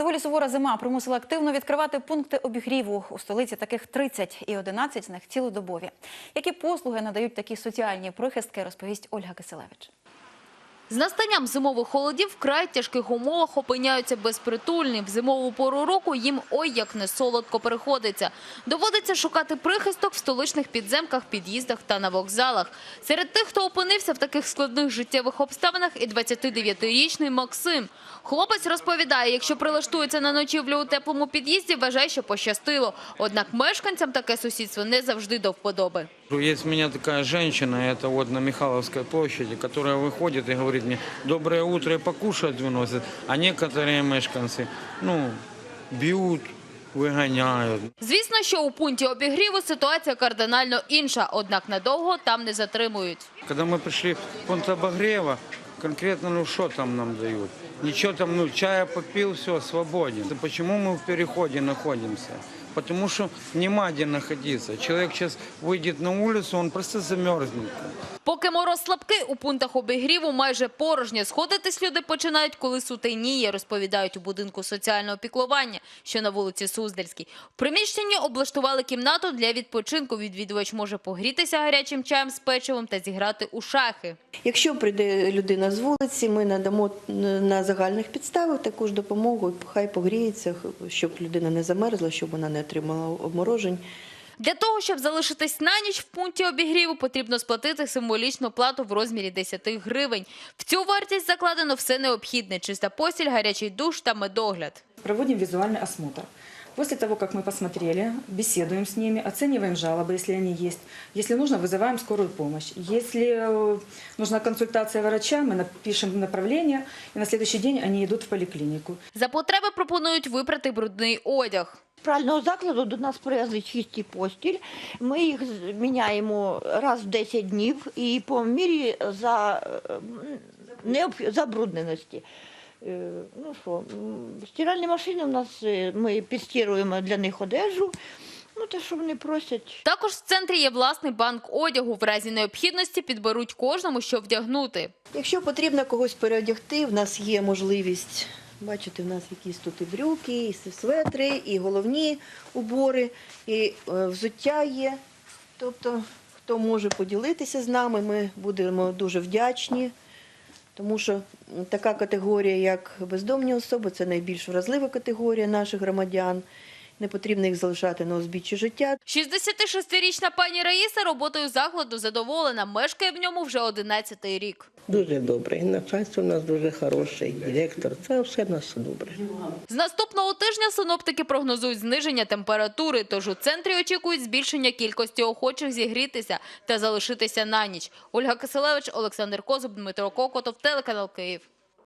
Доволі сувора зима примусила активно відкривати пункти обігріву. У столиці таких 30 і 11 з них цілодобові. Які послуги надають такі соціальні прихистки, розповість Ольга Киселевич. З настанням зимових холодів в край тяжких умовах опиняються безпритульні. В зимову пору року їм ой як не солодко переходиться. Доводиться шукати прихисток в столичних підземках, під'їздах та на вокзалах. Серед тих, хто опинився в таких складних життєвих обставинах, і 29-річний Максим. Хлопець розповідає, якщо прилаштується на ночівлю у теплому під'їзді, вважає, що пощастило. Однак мешканцям таке сусідство не завжди до вподоби. Есть у меня такая женщина, это вот на Михайловской площади, которая выходит и говорит мне «доброе утро» и покушать выносит, а некоторые мешканцы, ну, бьют, выгоняют. Звісно, що у пункті обігріву ситуація кардинально інша, однак надовго там не затримують. Когда мы пришли в пункт обогрева, конкретно, ну, что там нам дают? Ничего там, ну, чая попил, все, свободен. Да почему мы в переходе находимся? Потому что нема где находиться. Человек сейчас выйдет на улицу, он просто замерзнет. Поки мороз слабкий, у пунктах обігріву майже порожньо. Сходитись люди починають, коли сутеніє, розповідають у будинку соціального піклування, що на вулиці Суздальській. В приміщенні облаштували кімнату для відпочинку. Відвідувач може погрітися гарячим чаєм з печивом та зіграти у шахи. Якщо прийде людина з вулиці, ми надамо на загальних підставах таку ж допомогу, хай погріється, щоб людина не замерзла, щоб вона не отримала обморожень. Для того, щоб залишитись на ніч в пункті обігріву, потрібно сплатити символічну плату в розмірі 10 гривень. В цю вартість закладено все необхідне – чиста постіль, гарячий душ та медогляд. Проводим визуальный осмотр. После того, как мы посмотрели, беседуем с ними, оцениваем жалобы, если они есть. Если нужно, вызываем скорую помощь. Если э, нужна консультация врача, мы напишем направление, и на следующий день они идут в поликлинику. За потреби пропонують випрати брудний одяг. Прального закладу до нас привезли чисті постіль. Ми їх міняємо раз в 10 днів і по мірі за е, м, необх- забрудненості. Е, Ну що, стиральні машини у нас е, ми підстируємо для них одежу. Ну, те, що вони просять. Також в центрі є власний банк одягу. В разі необхідності підберуть кожному, що вдягнути. Якщо потрібно когось переодягти, в нас є можливість. Бачите, в нас якісь тут і брюки, і светри, і головні убори, і е, взуття є. Тобто, хто може поділитися з нами, ми будемо дуже вдячні, тому що така категорія, як бездомні особи, це найбільш вразлива категорія наших громадян. Не потрібно їх залишати на узбіччі життя. 66-річна пані Раїса роботою закладу задоволена. Мешкає в ньому вже 11-й рік. Дуже добре. І начальство у нас дуже хороше, і директор. Це все в нас добре. З наступного тижня синоптики прогнозують зниження температури, тож у центрі очікують збільшення кількості охочих зігрітися та залишитися на ніч. Ольга Киселевич, Олександр Козуб, Дмитро Кокотов, телеканал Київ.